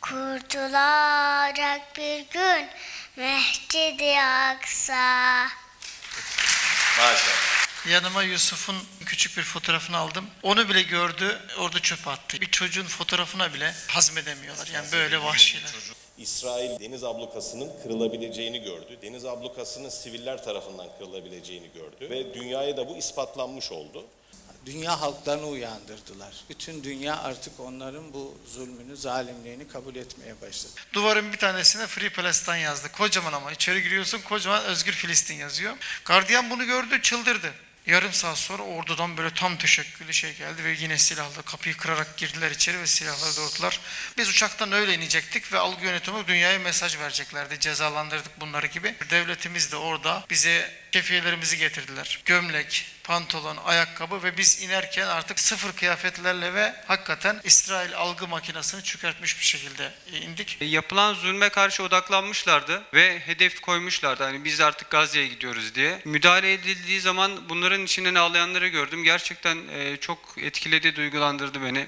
Kurtulacak bir gün Mescid-i Aksa. Maşallah. Yanıma Yusuf'un küçük bir fotoğrafını aldım. Onu bile gördü, orada çöpe attı. Bir çocuğun fotoğrafına bile hazmedemiyorlar. Yani böyle vahşiler. İsrail deniz ablukasının kırılabileceğini gördü. Deniz ablukasının siviller tarafından kırılabileceğini gördü. Ve dünyaya da bu ispatlanmış oldu. Dünya halklarını uyandırdılar. Bütün dünya artık onların bu zulmünü, zalimliğini kabul etmeye başladı. Duvarın bir tanesine Free Palestine yazdı. Kocaman ama içeri giriyorsun kocaman Özgür Filistin yazıyor. Gardiyan bunu gördü çıldırdı. Yarım saat sonra ordudan böyle tam teşekküllü şey geldi ve yine silahlı kapıyı kırarak girdiler içeri ve silahları doğrultular. Biz uçaktan öyle inecektik ve algı yönetimi dünyaya mesaj vereceklerdi. Cezalandırdık bunları gibi. Devletimiz de orada bize kefiyelerimizi getirdiler. Gömlek, pantolon, ayakkabı ve biz inerken artık sıfır kıyafetlerle ve hakikaten İsrail algı makinesini çökertmiş bir şekilde indik. E, Yapılan zulme karşı odaklanmışlardı ve hedef koymuşlardı. Hani biz artık Gazze'ye gidiyoruz diye. Müdahale edildiği zaman bunların içinden ağlayanları gördüm. Gerçekten e, çok etkiledi, duygulandırdı beni.